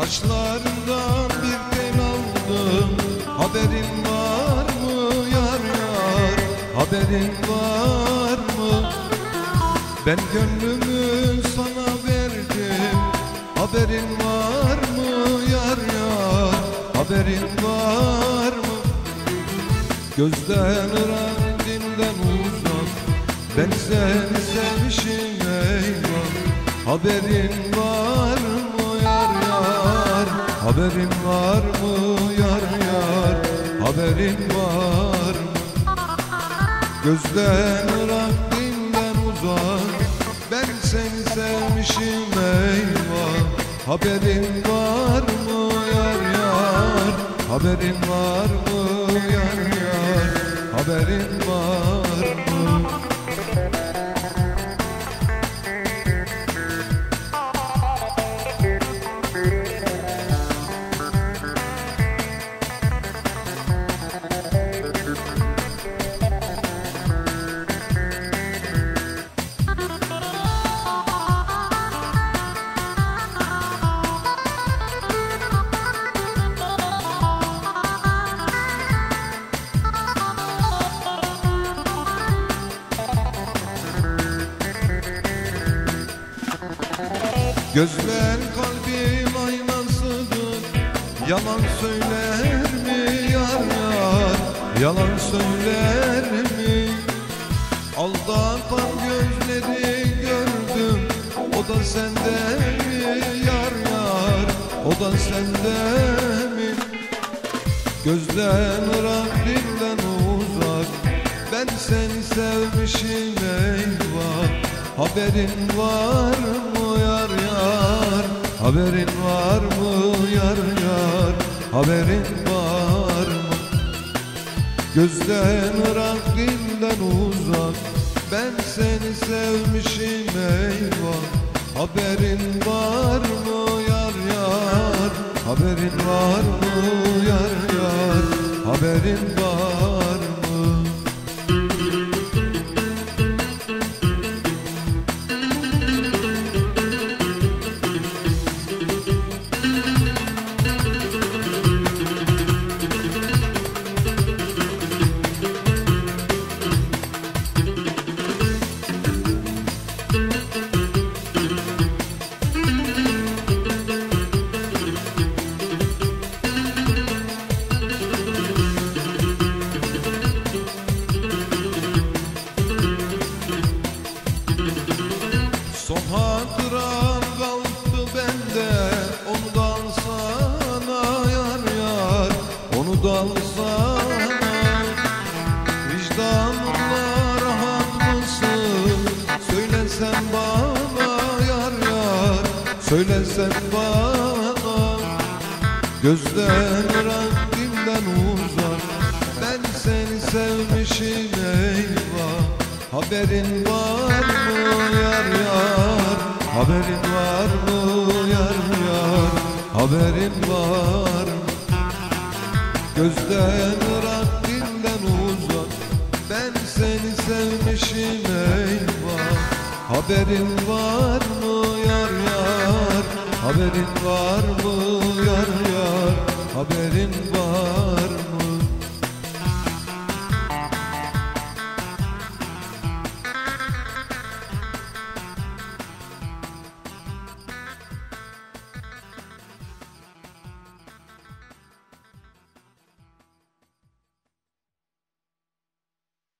Kaşlarından bir tel aldım. Haberin var mı yar yar? Haberin var mı? Ben gönlümü sana verdim. Haberin var mı yar yar? Haberin var mı? Gözden ırak dinden uzak. Ben seni sevmişim eyvah. Haberin var Haberin var mı yar yar? Haberin var mı? Gözden ırak dinden uzak. Ben seni sevmişim eyvah. Haberin var mı yar yar? Haberin var mı yar yar? Haberin var Gözler kalbim aynasıdır Yalan söyler mi yar yar? Yalan söyler mi? Aldatan gözleri gördüm. O da sende mi yar yar? O da sende mi? Gözden ırak dilden uzak. Ben seni sevmişim eyvah Haberin var mı yar yar? Haberin var mı yar yar? Haberin var mı? Gözden ırak dilden uzak. Ben seni sevmişim eyvah. Haberin var mı yar yar? Haberin var mı yar yar? Haberin var Son hatıram kaldı bende Onu da alsana yar yar Onu da alsana. Vicdanınla rahat mısın Söylesen bana yar yar Söylesen bana. Gözden ırak dinden uzak Ben seni sevmişim eyvah. Haberin var mı yar yar Haberin var mı yar yar? Haberin var. Mı Gözden ırak dinden uzak. Ben seni sevmişim eyvah. Haberin var mı yar yar? Haberin var mı yar yar